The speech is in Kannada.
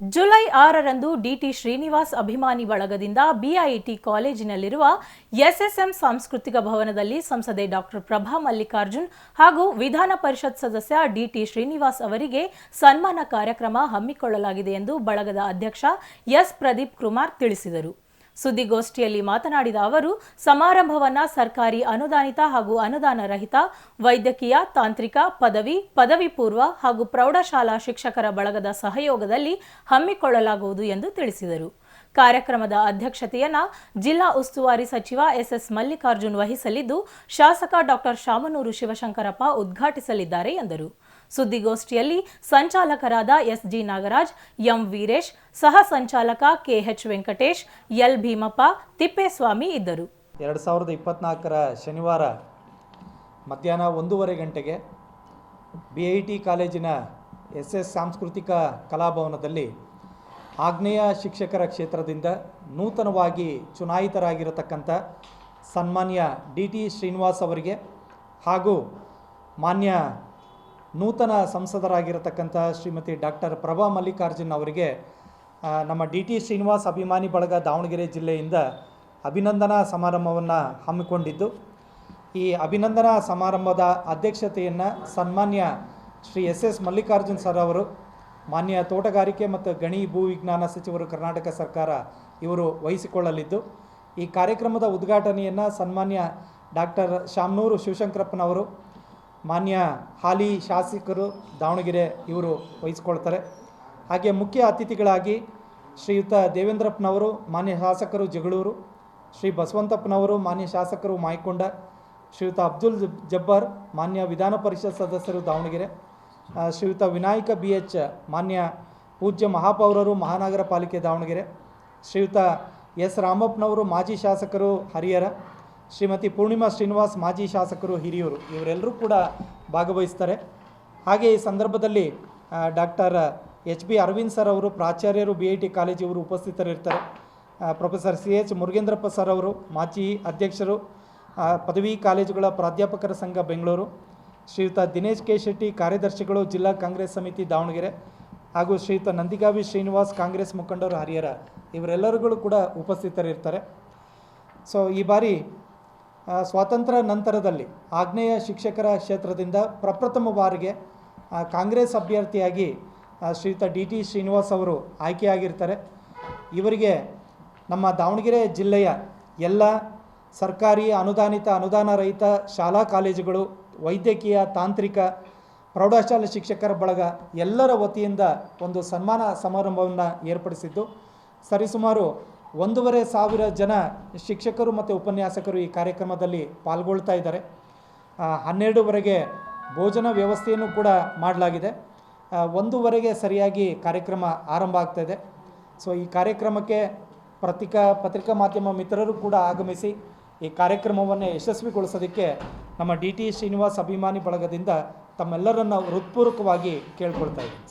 ಜುಲೈ ಆರರಂದು ಡಿಟಿ ಶ್ರೀನಿವಾಸ್ ಅಭಿಮಾನಿ ಬಳಗದಿಂದ ಬಿಐಟಿ ಕಾಲೇಜಿನಲ್ಲಿರುವ ಎಸ್ಎಸ್ಎಂ ಸಾಂಸ್ಕೃತಿಕ ಭವನದಲ್ಲಿ ಸಂಸದೆ ಡಾಕ್ಟರ್ ಪ್ರಭಾ ಮಲ್ಲಿಕಾರ್ಜುನ್ ಹಾಗೂ ವಿಧಾನ ಪರಿಷತ್ ಸದಸ್ಯ ಡಿಟಿ ಶ್ರೀನಿವಾಸ್ ಅವರಿಗೆ ಸನ್ಮಾನ ಕಾರ್ಯಕ್ರಮ ಹಮ್ಮಿಕೊಳ್ಳಲಾಗಿದೆ ಎಂದು ಬಳಗದ ಅಧ್ಯಕ್ಷ ಎಸ್. ಪ್ರದೀಪ್ ಕುಮಾರ್ ತಿಳಿಸಿದರು. ಸುದ್ದಿಗೋಷ್ಠಿಯಲ್ಲಿ ಮಾತನಾಡಿದ ಅವರು, ಸಮಾರಂಭವನ್ನ ಸರ್ಕಾರಿ ಅನುದಾನಿತ ಹಾಗೂ ಅನುದಾನ ರಹಿತ, ವೈದ್ಯಕೀಯ, ತಾಂತ್ರಿಕ, ಪದವಿ ಪದವಿ ಪೂರ್ವ ಹಾಗೂ ಪ್ರೌಢಶಾಲಾ ಶಿಕ್ಷಕರ ಬಳಗದ ಸಹಯೋಗದಲ್ಲಿ ಹಮ್ಮಿಕೊಳ್ಳಲಾಗುವುದು ಎಂದು ತಿಳಿಸಿದರು. ಕಾರ್ಯಕ್ರಮದ ಅಧ್ಯಕ್ಷತೆಯನ್ನು ಜಿಲ್ಲಾ ಉಸ್ತುವಾರಿ ಸಚಿವ ಎಸ್ಎಸ್ ಮಲ್ಲಿಕಾರ್ಜುನ್ ವಹಿಸಲಿದ್ದು, ಶಾಸಕ ಡಾಕ್ಟರ್ ಶಾಮನೂರು ಶಿವಶಂಕರಪ್ಪ ಉದ್ಘಾಟಿಸಲಿದ್ದಾರೆ ಎಂದರು. ಸುದ್ದಿಗೋಷ್ಠಿಯಲ್ಲಿ ಸಂಚಾಲಕರಾದ ಎಸ್ಜಿ ನಾಗರಾಜ್, ಎಂ ವೀರೇಶ್, ಸಹ ಸಂಚಾಲಕ ಕೆಎಚ್ ವೆಂಕಟೇಶ್, ಎಲ್ ಭೀಮಪ್ಪ, ತಿಪ್ಪೇಸ್ವಾಮಿ ಇದ್ದರು. ಎರಡು ಸಾವಿರದ ಇಪ್ಪತ್ನಾಲ್ಕರ ಶನಿವಾರ ಮಧ್ಯಾಹ್ನ ಒಂದೂವರೆ ಗಂಟೆಗೆ ಬಿ ಐ ಟಿ ಕಾಲೇಜಿನ ಎಸ್ ಎಸ್ ಸಾಂಸ್ಕೃತಿಕ ಕಲಾಭವನದಲ್ಲಿ ಆಗ್ನೇಯ ಶಿಕ್ಷಕರ ಕ್ಷೇತ್ರದಿಂದ ನೂತನವಾಗಿ ಚುನಾಯಿತರಾಗಿರತಕ್ಕಂಥ ಸನ್ಮಾನ್ಯ ಡಿ ಟಿ ಶ್ರೀನಿವಾಸ್ ಅವರಿಗೆ ಹಾಗೂ ಮಾನ್ಯ ನೂತನ ಸಂಸದರಾಗಿರತಕ್ಕಂಥ ಶ್ರೀಮತಿ ಡಾಕ್ಟರ್ ಪ್ರಭಾ ಮಲ್ಲಿಕಾರ್ಜುನ್ ಅವರಿಗೆ ನಮ್ಮ ಡಿ ಟಿ ಶ್ರೀನಿವಾಸ್ ಅಭಿಮಾನಿ ಬಳಗ ದಾವಣಗೆರೆ ಜಿಲ್ಲೆಯಿಂದ ಅಭಿನಂದನಾ ಸಮಾರಂಭವನ್ನು ಹಮ್ಮಿಕೊಂಡಿದ್ದು, ಈ ಅಭಿನಂದನಾ ಸಮಾರಂಭದ ಅಧ್ಯಕ್ಷತೆಯನ್ನು ಸನ್ಮಾನ್ಯ Shri S S Mallikarjun sir ಅವರು ಮಾನ್ಯ ತೋಟಗಾರಿಕೆ ಮತ್ತು ಗಣಿ ಭೂ ವಿಜ್ಞಾನ ಸಚಿವರು ಕರ್ನಾಟಕ ಸರ್ಕಾರ ಇವರು ವಹಿಸಿಕೊಳ್ಳಲಿದ್ದು, ಈ ಕಾರ್ಯಕ್ರಮದ ಉದ್ಘಾಟನೆಯನ್ನು ಸನ್ಮಾನ್ಯ ಡಾಕ್ಟರ್ ಶಾಮನೂರು ಶಿವಶಂಕರಪ್ಪನವರು, ಮಾನ್ಯ ಹಾಲಿ ಶಾಸಕರು ದಾವಣಗೆರೆ ಇವರು ವಹಿಸಿಕೊಳ್ತಾರೆ. ಹಾಗೆ ಮುಖ್ಯ ಅತಿಥಿಗಳಾಗಿ ಶ್ರೀಯುತ ದೇವೇಂದ್ರಪ್ಪನವರು, ಮಾನ್ಯ ಶಾಸಕರು ಜಗಳೂರು, ಶ್ರೀ ಬಸವಂತಪ್ಪನವರು, ಮಾನ್ಯ ಶಾಸಕರು ಮಾಯ್ಕೊಂಡ, ಶ್ರೀಯುತ ಅಬ್ದುಲ್ ಜಬ್- ಜಬ್ಬಾರ್, ಮಾನ್ಯ ವಿಧಾನ ಪರಿಷತ್ ಸದಸ್ಯರು ದಾವಣಗೆರೆ. ಶ್ರೀಯುತ ವಿನಾಯಕ ಬಿ ಎಚ್ ಮಾನ್ಯ ಪೂಜ್ಯ ಮಹಾಪೌರರು ಮಹಾನಗರ ಪಾಲಿಕೆ ದಾವಣಗೆರೆ, ಶ್ರೀಯುತ ಎಸ್ ರಾಮಪ್ಪನವರು ಮಾಜಿ ಶಾಸಕರು ಹರಿಹರ, ಶ್ರೀಮತಿ ಪೂರ್ಣಿಮಾ ಶ್ರೀನಿವಾಸ್ ಮಾಜಿ ಶಾಸಕರು ಹಿರಿಯೂರು, ಇವರೆಲ್ಲರೂ ಕೂಡ ಭಾಗವಹಿಸ್ತಾರೆ. ಹಾಗೆ ಈ ಸಂದರ್ಭದಲ್ಲಿ doctor H B Aravind sir ಅವರು, ಪ್ರಾಚಾರ್ಯರು ಬಿ ಐ ಟಿ ಕಾಲೇಜು ಇವರು ಉಪಸ್ಥಿತರಿರ್ತಾರೆ. Professor C H Murugendrappa sir ಅವರು, ಮಾಜಿ ಅಧ್ಯಕ್ಷರು ಪದವಿ ಕಾಲೇಜುಗಳ ಪ್ರಾಧ್ಯಾಪಕರ ಸಂಘ ಬೆಂಗಳೂರು ಶ್ರೀಯುತ ದಿನೇಶ್ ಕೆ ಶೆಟ್ಟಿ, ಕಾರ್ಯದರ್ಶಿಗಳು, ಜಿಲ್ಲಾ ಕಾಂಗ್ರೆಸ್ ಸಮಿತಿ ದಾವಣಗೆರೆ ಹಾಗೂ ಶ್ರೀಯುತ ನಂದಿಗಾವಿ ಶ್ರೀನಿವಾಸ್ ಕಾಂಗ್ರೆಸ್ ಮುಖಂಡರು ಹರಿಹರ ಇವರೆಲ್ಲರುಗಳು ಕೂಡ ಉಪಸ್ಥಿತರಿರ್ತಾರೆ. ಸೊ ಈ ಬಾರಿ ಸ್ವಾತಂತ್ರ್ಯ ನಂತರದಲ್ಲಿ ಆಗ್ನೇಯ ಶಿಕ್ಷಕರ ಕ್ಷೇತ್ರದಿಂದ ಪ್ರಪ್ರಥಮ ಬಾರಿಗೆ ಕಾಂಗ್ರೆಸ್ ಅಭ್ಯರ್ಥಿಯಾಗಿ ಶ್ರೀಯುತ ಡಿ ಟಿ ಶ್ರೀನಿವಾಸ್ ಅವರು ಆಯ್ಕೆಯಾಗಿರ್ತಾರೆ. ಇವರಿಗೆ ನಮ್ಮ ದಾವಣಗೆರೆ ಜಿಲ್ಲೆಯ ಎಲ್ಲ ಸರ್ಕಾರಿ ಅನುದಾನಿತ, ಅನುದಾನ ರಹಿತ ಶಾಲಾ ಕಾಲೇಜುಗಳು ವೈದ್ಯಕೀಯ, ತಾಂತ್ರಿಕ, ಪ್ರೌಢಶಾಲೆ ಶಿಕ್ಷಕರ ಬಳಗ ಎಲ್ಲರ ವತಿಯಿಂದ ಒಂದು ಸನ್ಮಾನ ಸಮಾರಂಭವನ್ನು ಏರ್ಪಡಿಸಿದ್ದು. ಸರಿಸುಮಾರು ಒಂದೂವರೆ ಸಾವಿರ ಜನ ಶಿಕ್ಷಕರು ಮತ್ತು ಉಪನ್ಯಾಸಕರು ಈ ಕಾರ್ಯಕ್ರಮದಲ್ಲಿ ಪಾಲ್ಗೊಳ್ತಾ ಇದ್ದಾರೆ. ಹನ್ನೆರಡುವರೆಗೆ ಭೋಜನ ವ್ಯವಸ್ಥೆಯನ್ನು ಕೂಡ ಮಾಡಲಾಗಿದೆ. ಒಂದೂವರೆಗೆ ಸರಿಯಾಗಿ ಕಾರ್ಯಕ್ರಮ ಆರಂಭ ಆಗ್ತಾ ಇದೆ. ಸೊ, ಈ ಕಾರ್ಯಕ್ರಮಕ್ಕೆ ಪತ್ರಿಕಾ ಪತ್ರಿಕಾ ಮಾಧ್ಯಮ ಮಿತ್ರರು ಕೂಡ ಆಗಮಿಸಿ ಈ ಕಾರ್ಯಕ್ರಮವನ್ನು ಯಶಸ್ವಿಗೊಳಿಸೋದಕ್ಕೆ ನಮ್ಮ ಡಿ ಟಿ ಶ್ರೀನಿವಾಸ್ ಅಭಿಮಾನಿ ಬಳಗದಿಂದ ತಮ್ಮೆಲ್ಲರನ್ನು ಹೃತ್ಪೂರ್ವಕವಾಗಿ ಕೇಳ್ಕೊಳ್ತಾ ಇದ್ದೀನಿ.